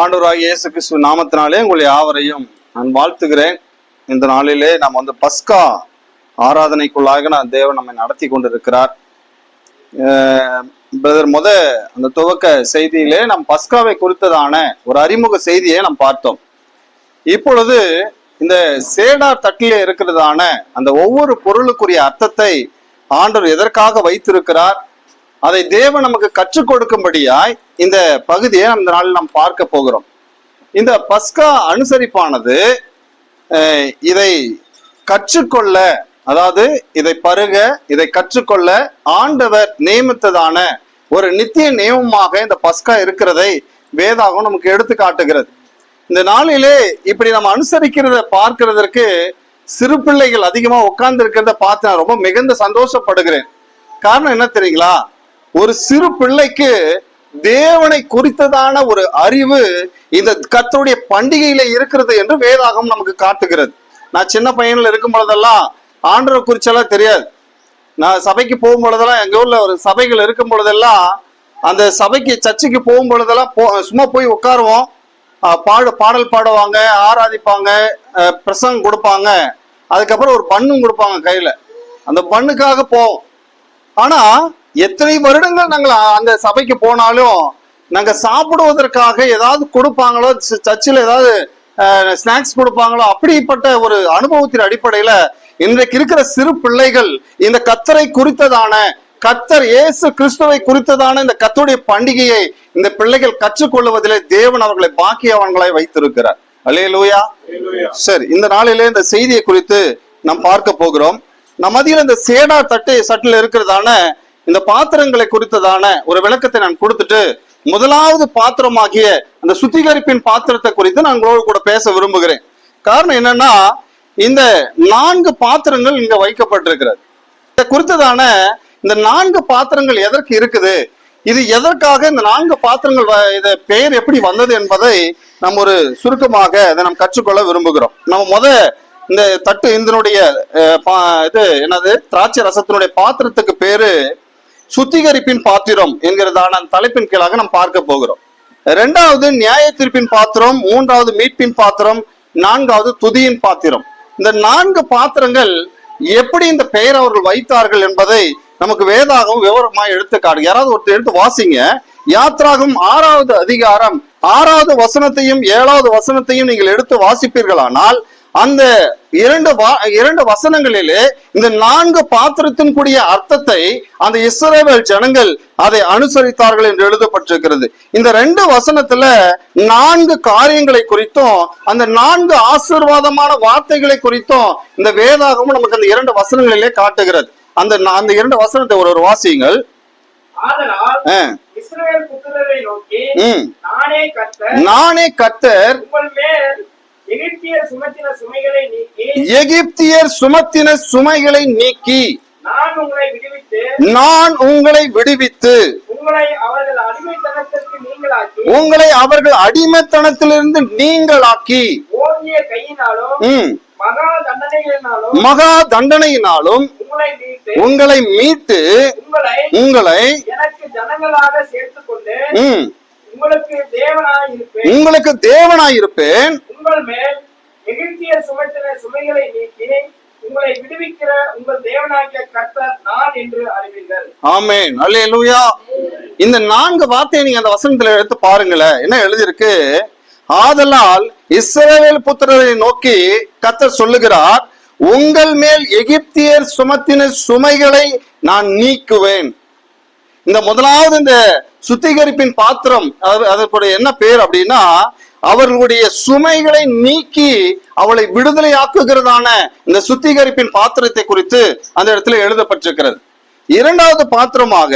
ஆண்டவராகிய இயேசு கிறிஸ்து நாமத்தினாலே உங்களை யாவரையும் நான் வாழ்த்துகிறேன். இந்த நாளிலே நாம் வந்து பஸ்கா ஆராதனைக்குள்ளாக நான் தேவன் நம்மை நடத்தி கொண்டிருக்கிறார். பிரதர் முத அந்த துவக்க செய்தியிலே நம் பஸ்காவை குறித்ததான ஒரு அறிமுக செய்தியை நாம் பார்த்தோம். இப்பொழுது இந்த சேடார் தட்டிலே இருக்கிறதான அந்த ஒவ்வொரு பொருளுக்குரிய அர்த்தத்தை ஆண்டவர் எதற்காக வைத்திருக்கிறார்? அதை தேவன் நமக்கு கற்றுக் கொடுக்கும்படியாய் இந்த பகுதியை அந்த நாளில் நாம் பார்க்க போகிறோம். இந்த பஸ்கா அனுசரிப்பானது இதை கற்றுக்கொள்ள அதாவது இதை பருக இதை கற்றுக்கொள்ள ஆண்டவர் நியமித்ததான ஒரு நித்திய நியமமாக இந்த பஸ்கா இருக்கிறதை வேதாகம் நமக்கு எடுத்து காட்டுகிறது. இந்த நாளிலே இப்படி நம்ம அனுசரிக்கிறத பார்க்கிறதற்கு சிறு பிள்ளைகள் அதிகமாக உட்கார்ந்து இருக்கிறத பார்த்து நான் ரொம்ப மிகுந்த சந்தோஷப்படுகிறேன். காரணம் என்ன தெரியுங்களா? ஒரு சிறு பிள்ளைக்கு தேவனை குறித்ததான ஒரு அறிவு இந்த கத்தருடைய பண்டிகையில இருக்கிறது என்று வேதாகம் நமக்கு காட்டுகிறது. நான் சின்ன பையன்ல இருக்கும் பொழுதெல்லாம் ஆண்டரை குறிச்செல்லாம் தெரியாது. நான் சபைக்கு போகும் பொழுதெல்லாம் எங்க ஊர்ல ஒரு சபைகள் இருக்கும் பொழுதெல்லாம் அந்த சபைக்கு சர்ச்சுக்கு போகும் பொழுதெல்லாம் போ சும்மா போய் உட்காருவோம். பாடு பாடல் பாடுவாங்க ஆராதிப்பாங்க பிரசங்கம் கொடுப்பாங்க. அதுக்கப்புறம் ஒரு பண்ணும் கொடுப்பாங்க கையில. அந்த பண்ணுக்காக போவோம். ஆனா எத்தனை வருடங்கள் நாங்கள் அந்த சபைக்கு போனாலும் நாங்க சாப்பிடுவதற்காக ஏதாவது கொடுப்பாங்களோ சர்ச்சில் ஏதாவது ஸ்நாக்ஸ் கொடுப்பாங்களோ அப்படிப்பட்ட ஒரு அனுபவத்தின் அடிப்படையில இன்றைக்கு இருக்கிற சிறு பிள்ளைகள் இந்த கத்தரை குறித்ததான கத்தர் இயேசு கிறிஸ்துவை குறித்ததான இந்த கத்தருடைய பண்டிகையை இந்த பிள்ளைகள் கற்றுக்கொள்வதிலே தேவன் அவர்களை பாக்கியவான்களாய் வைத்திருக்கிறார். அல்லேலூயா. சரி இந்த நாளிலே இந்த செய்தியை குறித்து நாம் பார்க்க போகிறோம். நம்ம மத்தியில் இந்த சேடா தட்டு சட்டில் இருக்கிறதான இந்த பாத்திரங்களை குறித்ததான ஒரு விளக்கத்தை நான் கொடுத்துட்டு முதலாவது பாத்திரமாகிய அந்த சுத்திகரிப்பின் பாத்திரத்தை குறித்து நான் உங்களோடு கூட பேச விரும்புகிறேன். காரணம் என்னன்னா இந்த நான்கு பாத்திரங்கள் இங்க வைக்கப்பட்டிருக்கிறது. இதை குறித்ததான இந்த நான்கு பாத்திரங்கள் எதற்கு இருக்குது? இது எதற்காக இந்த நான்கு பாத்திரங்கள் வ- இத பெயர் எப்படி வந்தது என்பதை நம்ம ஒரு சுருக்கமாக இதை நாம் கற்றுக்கொள்ள விரும்புகிறோம். நம்ம முத இந்த தட்டு இதனுடைய இது என்னது? திராட்சை ரசத்தினுடைய பாத்திரத்துக்கு பேரு சுத்திகரிப்பின் பாத்திரம் என்கிறதான தலைப்பின் கீழாக நாம் பார்க்க போகிறோம். இரண்டாவது நியாய தீர்ப்பின் பாத்திரம் மூன்றாவது மீட்பின் பாத்திரம் நான்காவது துதியின் பாத்திரம். இந்த நான்கு பாத்திரங்கள் எப்படி இந்த பெயர் அவர்கள் வைத்தார்கள் என்பதை நமக்கு வேதாகவும் விவரமா எடுத்துக்காடு யாராவது ஒருத்தர் எடுத்து வாசிங்க. யாத்ராகும் ஆறாவது அதிகாரம் ஆறாவது வசனத்தையும் ஏழாவது வசனத்தையும் நீங்கள் எடுத்து வாசிப்பீர்களானால் அந்த இரண்டு இரண்டு வசனங்களிலே இந்த நான்கு பாத்திரத்தின் கூடிய அர்த்தத்தை அந்த இஸ்ரவேல் ஜனங்கள் அதை அனுசரித்தார்கள் என்று எழுதப்பட்டிருக்கிறது. இந்த ரெண்டு வசனத்துல நான்கு காரியங்களை குறித்தும் அந்த நான்கு ஆசீர்வாதமான வார்த்தைகளை குறித்தும் இந்த வேதாகமும் நமக்கு அந்த இரண்டு வசனங்களிலே காட்டுகிறது. அந்த அந்த இரண்டு வசனத்தை ஒரு ஒரு வாசியுங்கள். நானே கர்த்தர் எகிப்தியர் சுமத்தின சுமைகளை நீக்கி நான் உங்களை விடுவித்து உங்களை அவர்கள் அடிமைத்தனத்திலிருந்து நீங்களாக்கி மகா தண்டனையினாலும் உங்களை மீட்டு உங்களை எனக்கு ஜனங்களாக கொண்டு ம், உங்களுக்கு தேவனாய் இருப்பேன் உங்கள் மேல் எகிப்தியர் சுமத்தின சுமைகளை நீக்கி உங்களை விடுவிக்கிற உங்கள் தேவனாகிய கர்த்தர் நான் என்று அறிவீர்கள். ஆமென். அல்லேலூயா. இந்த நான்கு வார்த்தையை நீங்க அந்த வசனத்துல எடுத்து பாருங்களேன். என்ன எழுதியிருக்கு? ஆதலால் இஸ்ரவேல் புத்திரரை நோக்கி கர்த்தர் சொல்லுகிறார் உங்கள் மேல் எகிப்தியர் சுமத்தின சுமைகளை நான் நீக்குவேன். இந்த முதலாவது இந்த சுத்திகரிப்பின் பாத்திரம் அதற்குடைய என்ன பேர் அப்படின்னா அவர்களுடைய சுமைகளை நீக்கி அவளை விடுதலையாக்குகிறதான இந்த சுத்திகரிப்பின் பாத்திரத்தை குறித்து அந்த இடத்துல எழுதப்பட்டிருக்கிறது. இரண்டாவது பாத்திரமாக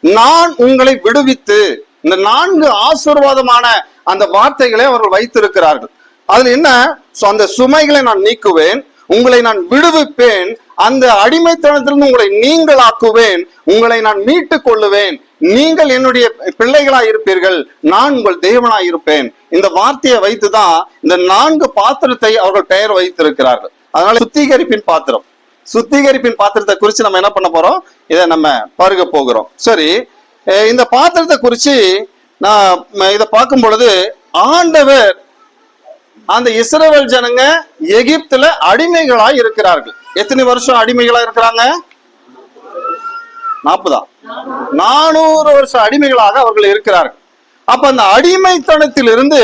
நான் உங்களை விடுவித்து இந்த நான்கு ஆசீர்வாதமான அந்த வார்த்தைகளை அவர்கள் வைத்திருக்கிறார்கள். அதுல என்ன? அந்த சுமைகளை நான் நீக்குவேன் உங்களை நான் விடுவிப்பேன் அந்த அடிமைத்தனத்திலிருந்து உங்களை நீங்களாக்குவேன் உங்களை நான் மீட்டுக் கொள்ளுவேன் நீங்கள் என்னுடைய பிள்ளைகளாய் இருப்பீர்கள் நான் உங்கள் தேவனாய் இருப்பேன். இந்த வார்த்தையை வைத்துதான் இந்த நான்கு பாத்திரத்தை அவர்கள் பெயர் வைத்திருக்கிறார்கள். அதனால சுத்திகரிப்பின் பாத்திரம். சுத்திகரிப்பின் பாத்திரத்தை குறித்து நம்ம என்ன பண்ண போறோம்? இதை நம்ம பருக போகிறோம். சரி இந்த பாத்திரத்தை குறித்து நான் இதை பார்க்கும் பொழுது ஆண்டவர் அந்த இஸ்ரவேல் ஜனங்க எகிப்துல அடிமைகளா இருக்கிறார்கள். எத்தனை வருஷம் அடிமைகளா இருக்கிறாங்க? நாற்பதா? நானூறு வருஷம் அடிமைகளாக அவர்கள் இருக்கிறார்கள். அப்ப அந்த அடிமைத்தனத்திலிருந்து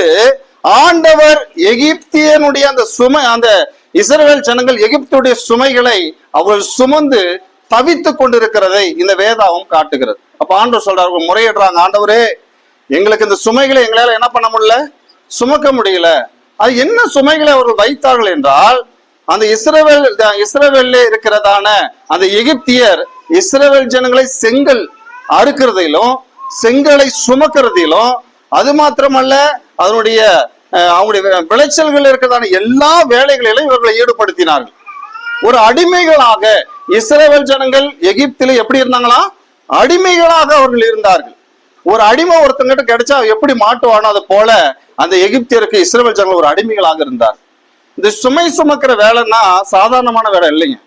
ஆண்டவர் எகிப்தியனுடைய அந்த சுமை அந்த இஸ்ரேல் ஜனங்கள் எகிப்துடைய சுமைகளை அவர்கள் சுமந்து தவித்து கொண்டிருக்கிறதை இந்த வேதாவும் காட்டுகிறது. அப்ப ஆண்டவர் சொல்றாரு அவங்க முறையிடுறாங்க ஆண்டவரே. எங்களுக்கு இந்த சுமைகளை எங்களால என்ன பண்ண முடியல? சுமக்க முடியல. அது என்ன சுமைகளை அவர்கள் வைத்தார்கள் என்றால் அந்த இஸ்ரவேல் இஸ்ரவேல்ல இருக்கிறதான அந்த எகிப்தியர் இஸ்ரவேல் ஜனங்களை செங்கல் அறுக்கிறதிலும் செங்கலை சுமக்கிறதிலும் அது மாத்திரமல்ல அதனுடைய அவனுடைய அவங்களுடைய விளைச்சல்கள் இருக்கிறதான எல்லா வேலைகளிலும் இவர்களை ஈடுபடுத்தினார்கள். ஒரு அடிமைகளாக இஸ்ரவேல் ஜனங்கள் எகிப்தில எப்படி இருந்தாங்களா? அடிமைகளாக அவர்கள் இருந்தார்கள். ஒரு அடிமை ஒருத்தங்கிட்ட கிடைச்சா எப்படி மாட்டுவானோ அது போல அந்த எகிப்தியருக்கு இஸ்ரேல் ஜனங்கள் ஒரு அடிமைகளாக இருந்தார். இந்த சுமை சுமக்கிற வேலைன்னா சாதாரணமான வேலை இல்லைங்க.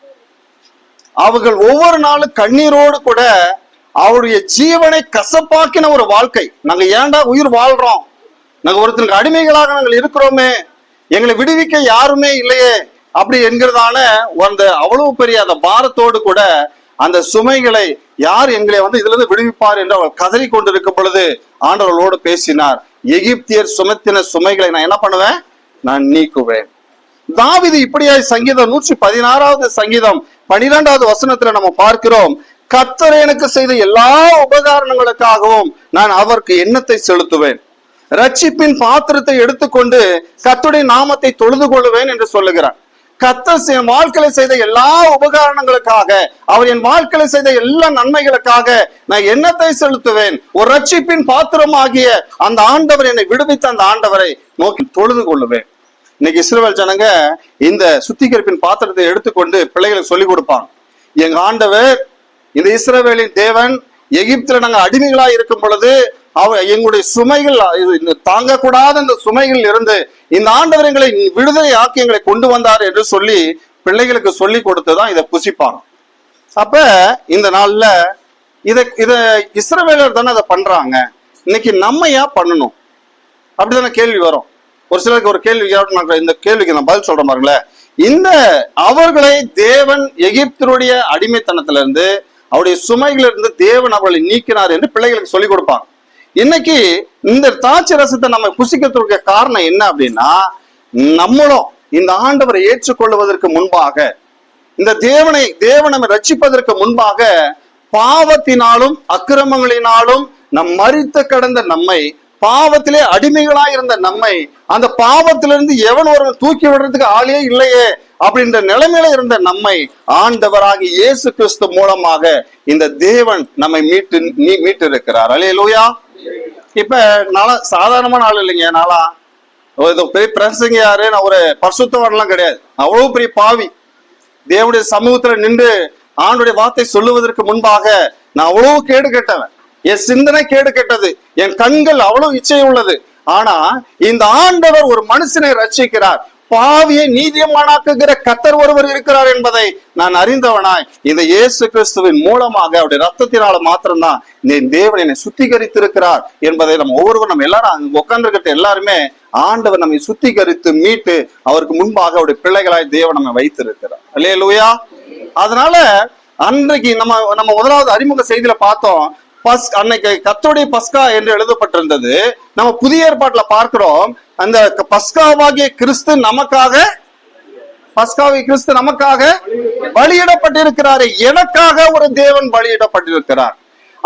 அவர்கள் ஒவ்வொரு நாளும் கண்ணீரோடு கூட அவருடைய ஜீவனை கசப்பாக்கின ஒரு வாழ்க்கை. நாங்க ஏன்டா உயிர் வாழ்றோம்? நாங்க ஒருத்தனுக்கு அடிமைகளாக நாங்கள் இருக்கிறோமே எங்களை விடுவிக்க யாருமே இல்லையே அப்படி என்கிறதான அந்த அவ்வளவு பெரிய அந்த பாரத்தோடு கூட அந்த சுமைகளை யார் எங்களை வந்து இதுல இருந்து விடுவிப்பார் என்று அவள் கதறி கொண்டிருக்கும் பொழுது ஆண்டவர்களோடு பேசினார். எகிப்தியர் சுமத்தின சுமைகளை நான் என்ன பண்ணுவேன்? நான் நீக்குவேன். தாவிது இப்படியாய் சங்கீதம் நூற்றி பதினாறாவது சங்கீதம் பனிரெண்டாவது வசனத்துல நம்ம பார்க்கிறோம். கத்தர் எனக்கு செய்த எல்லா உபகாரணங்களுக்காகவும் நான் அவருக்கு எண்ணத்தை செலுத்துவேன். ரட்சிப்பின் பாத்திரத்தை எடுத்துக்கொண்டு கத்துடைய நாமத்தை தொழுது கொள்ளுவேன் என்று சொல்லுகிறான் கர்த்தர் என் வாழ்க்கையில செய்த எல்லா உபகாரணங்களுக்காக அவர் என் வாழ்க்கையில செய்த எல்லா நன்மைகளுக்காக நான் என்னத்தை செலுத்துவேன்? ஒரு ரட்சிப்பின் பாத்திரமாகிய அந்த ஆண்டவர் என்னை விடுவித்த அந்த ஆண்டவரை நோக்கி தொழுது கொள்ளுவேன். இன்னைக்கு இஸ்ரவேல் ஜனங்க இந்த சுத்திகரிப்பின் பாத்திரத்தை எடுத்துக்கொண்டு பிள்ளைகளுக்கு சொல்லிக் கொடுப்பாங்க. எங்க ஆண்டவர் இந்த இஸ்ரவேலின் தேவன் எகிப்துல நாங்க அடிமைகளா இருக்கும் பொழுது அவ எங்களுடைய சுமைகள் இது இந்த தாங்கக்கூடாத இந்த சுமைகள் இருந்து இந்த ஆண்டவர் எங்களை விடுதலை ஆக்கி எங்களை கொண்டு வந்தார் என்று சொல்லி பிள்ளைகளுக்கு சொல்லி கொடுத்துதான் இதை புசிப்பாங்க அப்ப இந்த நாள்ல இதை இதை இஸ்ரவேலர் தானே அதை பண்றாங்க. இன்னைக்கு நம்ம ஏன் பண்ணணும்? அப்படிதானே கேள்வி வரும். ஒரு சிலருக்கு ஒரு கேள்வி கேட்டா நான் இந்த கேள்விக்கு நான் பதில் சொல்றேன் பாருங்களேன். இந்த அவர்களை தேவன் எகிப்தருடைய அடிமைத்தனத்திலிருந்து அவருடைய சுமைகளிலிருந்து தேவன் அவர்களை நீக்கினார் என்று பிள்ளைகளுக்கு சொல்லிக் கொடுப்பாங்க இன்னைக்கு இந்த திராட்சை ரசத்தை நம்ம புசிக்கிறதுக்கு காரணம் என்ன அப்படின்னா நம்மளும் இந்த ஆண்டவரை ஏற்றுக்கொள்வதற்கு முன்பாக இந்த தேவனை தேவனை ரட்சிப்பதற்கு முன்பாக பாவத்தினாலும் அக்கிரமங்களினாலும் நம் மறித்து கடந்த நம்மை பாவத்திலே அடிமைகளாய் இருந்த நம்மை அந்த பாவத்திலிருந்து எவன் ஒருவன் தூக்கி விடுறதுக்கு ஆளே இல்லையே அப்படின்ற நிலைமையில இருந்த நம்மை ஆண்டவராகி இயேசு கிறிஸ்து மூலமாக இந்த தேவன் நம்மை மீட்டு மீட்டு இருக்கிறார் அலையலூயா இப்ப நாளா சாதாரணமான ஆள் இல்லைங்க நாளா. பெரிய பிரசங்க யாரு? நான் ஒரு பரிசுத்தவான்லாம் கிடையாது. அவ்வளவு பெரிய பாவி. தேவனுடைய சமூகத்துல நின்று ஆண்டுடைய வார்த்தை சொல்லுவதற்கு முன்பாக நான் அவ்வளவு கேடு கேட்டவன். என் சிந்தனை கேடு கெட்டது. என் கண்கள் அவ்வளவு இச்சை உள்ளது ஆனா இந்த ஆண்டவர் ஒரு மனுஷனை ரட்சிக்கிறார். பாவியை நீதியமானாக்குகிற கத்தர் ஒருவர் இருக்கிறார் என்பதை நான் அறிந்தவனாய். இந்த இயேசு கிறிஸ்துவின் மூலமாக அவருடைய ரத்தத்தினால மாத்திரம்தான் இந்த தேவன் என்னை சுத்திகரித்திருக்கிறார் என்பதை நம்ம ஒவ்வொருவரும் நம்ம எல்லாரும் உட்கார்ந்துருக்கிட்ட எல்லாருமே ஆண்டவர் நம்மை சுத்திகரித்து மீட்டு அவருக்கு முன்பாக அவருடைய பிள்ளைகளாய் தேவன் நம்ம வைத்திருக்கிறார். அல்லேலூயா அதனால அன்றைக்கு நம்ம நம்ம முதலாவது அறிமுக செய்தியில பார்த்தோம். பஸ் அன்னைக்கு கத்தோடைய பஸ்கா என்று எழுதப்பட்டிருந்தது. நம்ம புதிய ஏற்பாட்டில் பார்க்கிறோம். அந்த பஸ்காவாகிய கிறிஸ்து நமக்காக பஸ்காவி கிறிஸ்து நமக்காக பலியிடப்பட்டிருக்கிறாரு எனக்காக ஒரு தேவன் பலியிடப்பட்டிருக்கிறார்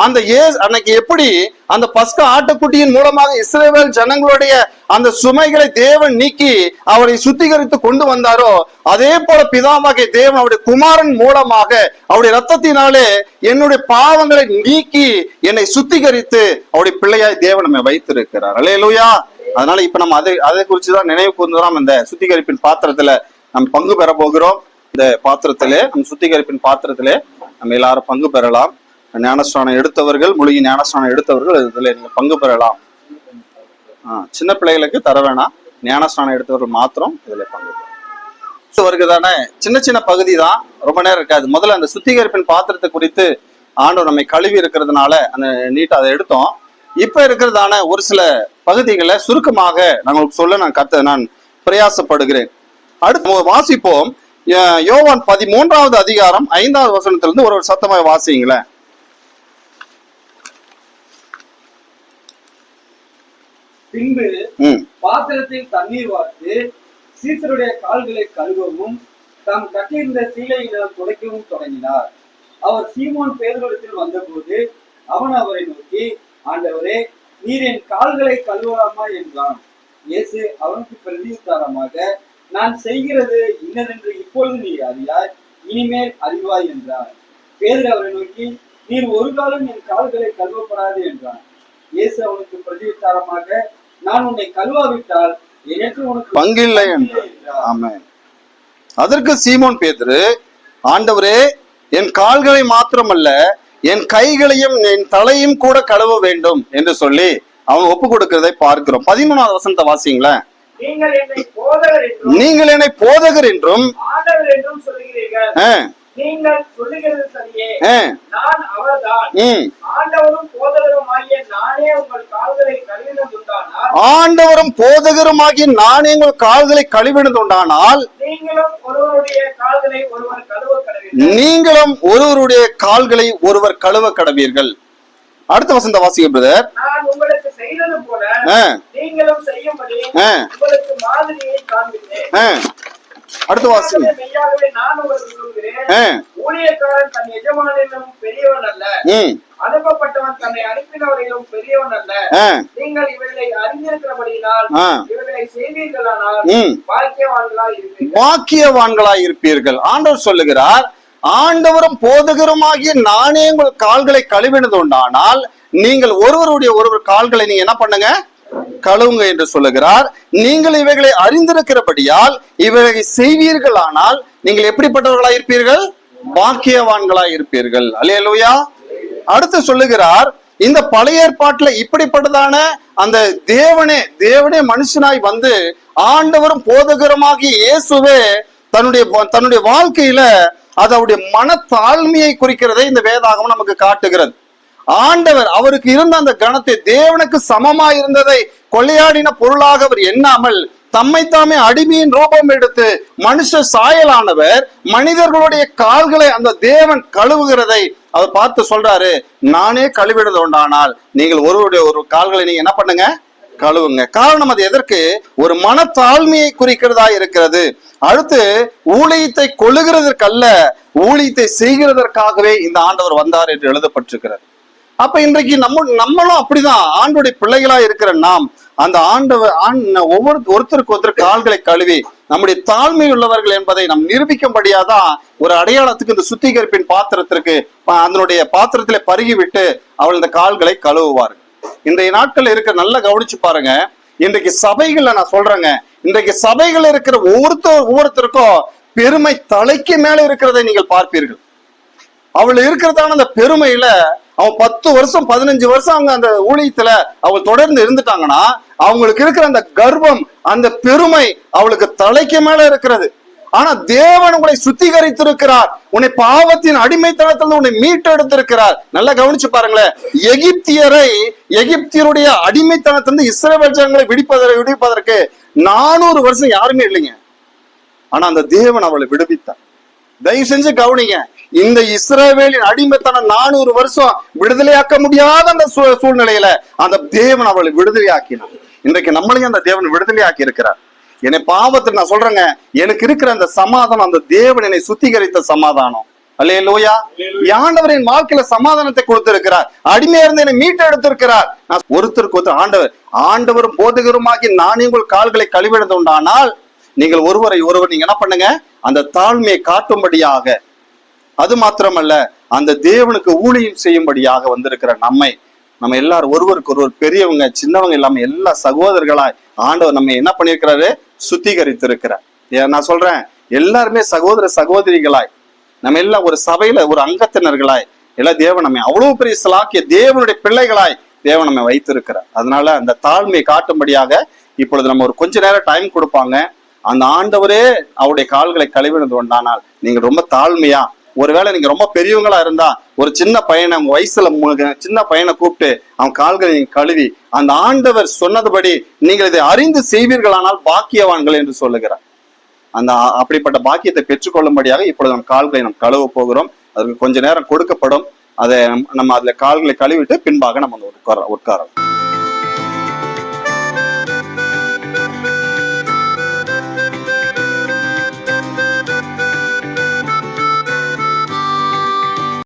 அந்த ஏ அன்னைக்கு எப்படி அந்த பஸ்க ஆட்டுக்குட்டியின் மூலமாக இஸ்ரேவேல் ஜனங்களுடைய அந்த சுமைகளை தேவன் நீக்கி அவரை சுத்திகரித்து கொண்டு வந்தாரோ அதே போல பிதாவாகிய தேவன் அவருடைய குமாரன் மூலமாக அவருடைய ரத்தத்தினாலே என்னுடைய பாவங்களை நீக்கி என்னை சுத்திகரித்து அவருடைய பிள்ளையாய் தேவன் நம்மை வைத்திருக்கிறார். அல்லேலூயா அதனால இப்ப நம்ம அதை அதை குறிச்சுதான் நினைவு கூர்ந்துதான் இந்த சுத்திகரிப்பின் பாத்திரத்துல நம்ம பங்கு பெற போகிறோம். இந்த பாத்திரத்திலே நம்ம சுத்திகரிப்பின் பாத்திரத்திலே நம்ம எல்லாரும் பங்கு பெறலாம். ஞானஸ்தானம் எடுத்தவர்கள் மூலிகை ஞானஸ்தானம் எடுத்தவர்கள் இதில் நீங்கள் பங்கு பெறலாம். சின்ன பிள்ளைகளுக்கு தர வேணாம். ஞானஸ்தானம் எடுத்தவர்கள் மாத்திரம் இதில் பங்கு பெறலாம். தானே சின்ன சின்ன பகுதி தான் ரொம்ப நேரம் இருக்காது. முதல்ல அந்த சுத்திகரிப்பின் பாத்திரத்தை குறித்து ஆண்டவர் நம்மை கழுவி இருக்கிறதுனால அந்த நீட்டை அதை எடுத்தோம். இப்போ இருக்கிறதான ஒரு சில பகுதிகளை சுருக்கமாக நாங்கள் சொல்ல நான் கத்த நான் பிரயாசப்படுகிறேன். அடுத்து வாசிப்போம். யோவான் பதிமூன்றாவது அதிகாரம் ஐந்தாவது வசனத்திலிருந்து ஒரு ஒரு சத்தமாக வாசிங்களேன் பின்பு பாத்திரத்தில் தண்ணீர் வார்த்து சீசருடைய கால்களை கழுவவும் தாம் கட்டியிருந்த சீலையினால் துடைக்கவும் தொடங்கினார். அவர் சீமோன் பேர்களிடத்தில் வந்தபோது அவன் அவரை நோக்கி ஆண்டவரே நீர் என் கால்களை கழுவலாமா என்றான். இயேசு அவனுக்கு பிரதியுத்தாரமாக நான் செய்கிறது இன்னதென்று இப்பொழுது நீ அறியாய் இனிமேல் அறிவாய் என்றார். பேதர் அவரை நோக்கி நீர் ஒரு காலம் என் கால்களை கழுவப்படாது என்றான். இயேசு அவனுக்கு பிரதியுத்தாரமாக நான் உன்னை கழுவாவிட்டால் எனக்கு உனக்கு பங்கில்லை என்று என்றார். ஆமென். அதற்கு சீமோன் பேதுரு ஆண்டவரே என் கால்களை மாத்திரமல்ல என் கைகளையும் என் தலையும் கூட கழுவ வேண்டும் என்று சொல்லி அவன் ஒப்பு கொடுக்கிறதை பார்க்கிறோம். பதிமூணாவது வசனத்தை வாசிங்களேன் நீங்கள் என்னை போதகர் என்றும் நீங்கள் சொல்லுகிறது சரியே. நான் அவர்தான். ஆண்டவரும் போதகரும் ஆகிய நானே உங்கள் கால்களை கழுவினதுண்டானால் ஆண்டவரும் போதகருமாகிய நான் எங்கள் கால்களை கழுவினதுண்டானால் நீங்களும் ஒருவருடைய கால்களை ஒருவர் கழுவ கடவீர்கள். நீங்களும் ஒருவருடைய கால்களை ஒருவர் கழுவ கடவீர்கள். அடுத்த வசந்த வாசிங்க பிரதர். நான் உங்களுக்கு செய்தது போல ஆ, நீங்களும் செய்யும்படி ஆ. உங்களுக்கு மாதிரியை காண்பித்தேன். ஆ. அடுத்த ஆ, ஊழியக்காரன் தன் எஜமானிலும் பெரியவன் அல்ல. ம், அனுப்பப்பட்டவன் தன்னை அனுப்பினவரிலும் பெரியவன் அல்ல. ஆ, நீங்கள் இவர்களை அறிந்திருக்கிறபடியினால் ஆ. இவர்களை செய்வீர்களானால் ம். பாக்கியவான்களாய் இருப்பீர்கள். பாக்கியவான்களாய் இருப்பீர்கள். ஆண்டவர் சொல்லுகிறார் ஆண்டவரும் போதகருமாகிய நானே உங்கள் கால்களை கழுவினது உண்டானால் நீங்கள் ஒருவருடைய ஒருவர் கால்களை நீங்க என்ன பண்ணுங்க? கழுவுங்க என்று சொல்லுகிறார். நீங்கள் இவைகளை அறிந்திருக்கிறபடியால் இவைகளை செய்வீர்களானால் நீங்கள் எப்படிப்பட்டவர்களாய் இருப்பீர்கள்? பாக்கியவான்களாய் இருப்பீர்கள். அல்லேலூயா. அடுத்து சொல்லுகிறார் இந்த பழைய ஏற்பாட்டுல இப்படிப்பட்டதான அந்த தேவனே தேவனே மனுஷனாய் வந்து ஆண்டவரும் போதகரமாகிய இயேசுவே தன்னுடைய தன்னுடைய வாழ்க்கையில அது அவருடைய மனத்தாழ்மையை குறிக்கிறதை இந்த வேதாகம் நமக்கு காட்டுகிறது. ஆண்டவர் அவருக்கு இருந்த அந்த கணத்தை தேவனுக்கு சமமா இருந்ததை கொள்ளையாடின பொருளாக அவர் எண்ணாமல் தம்மைத்தாமே அடிமையின் ரூபம் எடுத்து மனுஷ சாயலானவர் மனிதர்களுடைய கால்களை அந்த தேவன் கழுவுகிறதை அவர் பார்த்து சொல்றாரு. நானே கழுவிடுறது உண்டானால் நீங்கள் ஒருவருடைய ஒரு கால்களை நீங்க என்ன பண்ணுங்க? கழுவுங்க. காரணம் அது எதற்கு? ஒரு மனத்தாழ்மையை குறிக்கிறதா இருக்கிறது. அடுத்து ஊழியத்தை கொள்ளுகிறதற்கல்ல ஊழியத்தை செய்கிறதற்காகவே இந்த ஆண்டவர் வந்தார் என்று எழுதப்பட்டிருக்கிறது. அப்ப இன்றைக்கு நம்ம நம்மளும் அப்படிதான். ஆண்டுடைய பிள்ளைகளா இருக்கிற நாம் அந்த ஆண்டவர் ஆண் ஒவ்வொரு ஒருத்தருக்கு ஒருத்தர் கால்களை கழுவி நம்முடைய தாழ்மை உள்ளவர்கள் என்பதை நாம் நிரூபிக்கும்படியாதான் ஒரு அடையாளத்துக்கு இந்த சுத்திகரிப்பின் பாத்திரத்திற்கு அதனுடைய பாத்திரத்திலே பருகிவிட்டு அவள் இந்த கால்களை கழுவுவார். இன்றைய நாட்கள் இருக்கிற நல்லா கவனிச்சு பாருங்க. இன்றைக்கு சபைகள்ல நான் சொல்றேங்க. இன்றைக்கு சபைகள் இருக்கிற ஒவ்வொருத்தர் ஒவ்வொருத்தருக்கும் பெருமை தலைக்கு மேல இருக்கிறதை நீங்கள் பார்ப்பீர்கள். அவள் இருக்கிறதான அந்த பெருமையில அவன் பத்து வருஷம் பதினஞ்சு வருஷம் அவங்க அந்த ஊழியத்துல அவள் தொடர்ந்து இருந்துட்டாங்கன்னா அவங்களுக்கு இருக்கிற அந்த கர்வம் அந்த பெருமை அவளுக்கு தலைக்கு மேல இருக்கிறது. ஆனா தேவன் உங்களை சுத்திகரித்திருக்கிறார். உன்னை பாவத்தின் அடிமைத்தனத்திலிருந்து உன்னை மீட்டெடுத்திருக்கிறார். நல்லா கவனிச்சு பாருங்களேன். எகிப்தியரை எகிப்தியருடைய அடிமைத்தனத்திலிருந்து இஸ்ரவேல் ஜனங்களை விடுப்பதற்கு விடுவிப்பதற்கு நானூறு வருஷம் யாருமே இல்லைங்க. ஆனா அந்த தேவன் அவளை விடுவித்தார். தயவு செஞ்சு கவனிங்க. இந்த இஸ்ரவேலின் அடிமைத்தனம் நானூறு வருஷம் விடுதலையாக்க முடியாத அந்த சூழ்நிலையில அந்த தேவன் அவளை விடுதலையாக்கினார். இன்றைக்கு நம்மளையும் அந்த தேவன் விடுதலையாக்கி இருக்கிறார். என்னை பாவத்தில் நான் சொல்றேங்க எனக்கு இருக்கிற அந்த சமாதானம் அந்த தேவன் என்னை சுத்திகரித்த சமாதானம். அல்லே லோயா ஆண்டவர் என் வாழ்க்கையில சமாதானத்தை கொடுத்திருக்கிறார். அடிமையா இருந்து என்னை மீட்டு எடுத்திருக்கிறார் நான் ஒருத்தருக்கு ஒருத்தர் ஆண்டவர் ஆண்டவரும் போதகருமாகி நானே உங்கள் கால்களை கழுவிடுறது உண்டானால் நீங்கள் ஒருவரை ஒருவர் நீங்க என்ன பண்ணுங்க? அந்த தாழ்மையை காட்டும்படியாக. அது மாத்திரமல்ல அந்த தேவனுக்கு ஊழியம் செய்யும்படியாக வந்திருக்கிற நம்மை. நம்ம எல்லாரும் ஒருவருக்கு ஒருவர் பெரியவங்க சின்னவங்க இல்லாம எல்லா சகோதரர்களாய் ஆண்டவர் நம்ம என்ன பண்ணியிருக்கிறாரு? சுத்திகரித்திருக்கிறார். ஏன் நான் சொல்றேன் எல்லாருமே சகோதர சகோதரிகளாய் நம்ம எல்லாம் ஒரு சபையில ஒரு அங்கத்தினர்களாய் எல்லாம் தேவன் நம்ம அவ்வளவு பெரிய சலாக்கிய தேவனுடைய பிள்ளைகளாய் தேவன் நம்ம வைத்திருக்கிறார். அதனால அந்த தாழ்மையை காட்டும்படியாக இப்பொழுது நம்ம ஒரு கொஞ்ச நேரம் டைம் கொடுப்பாங்க. அந்த ஆண்டவரே அவருடைய கால்களை கழுவினது உண்டானால் நீங்க ரொம்ப தாழ்மையா ஒருவேளை நீங்க ரொம்ப பெரியவங்களா இருந்தா ஒரு சின்ன பையனை வயசுல சின்ன பையனை கூப்பிட்டு அவன் கால்களை நீங்க கழுவி அந்த ஆண்டவர் சொன்னதுபடி நீங்கள் இதை அறிந்து செய்வீர்களானால் பாக்கியவான்கள் என்று சொல்லுகிறார். அந்த அப்படிப்பட்ட பாக்கியத்தை பெற்றுக்கொள்ளும்படியாக இப்பொழுது நம் கால்களை நாம் கழுவ போகிறோம். அதுக்கு கொஞ்ச நேரம் கொடுக்கப்படும். அதை நம்ம அதுல கால்களை கழுவிட்டு பின்பாக நம்ம உட்கார உட்காரலாம்.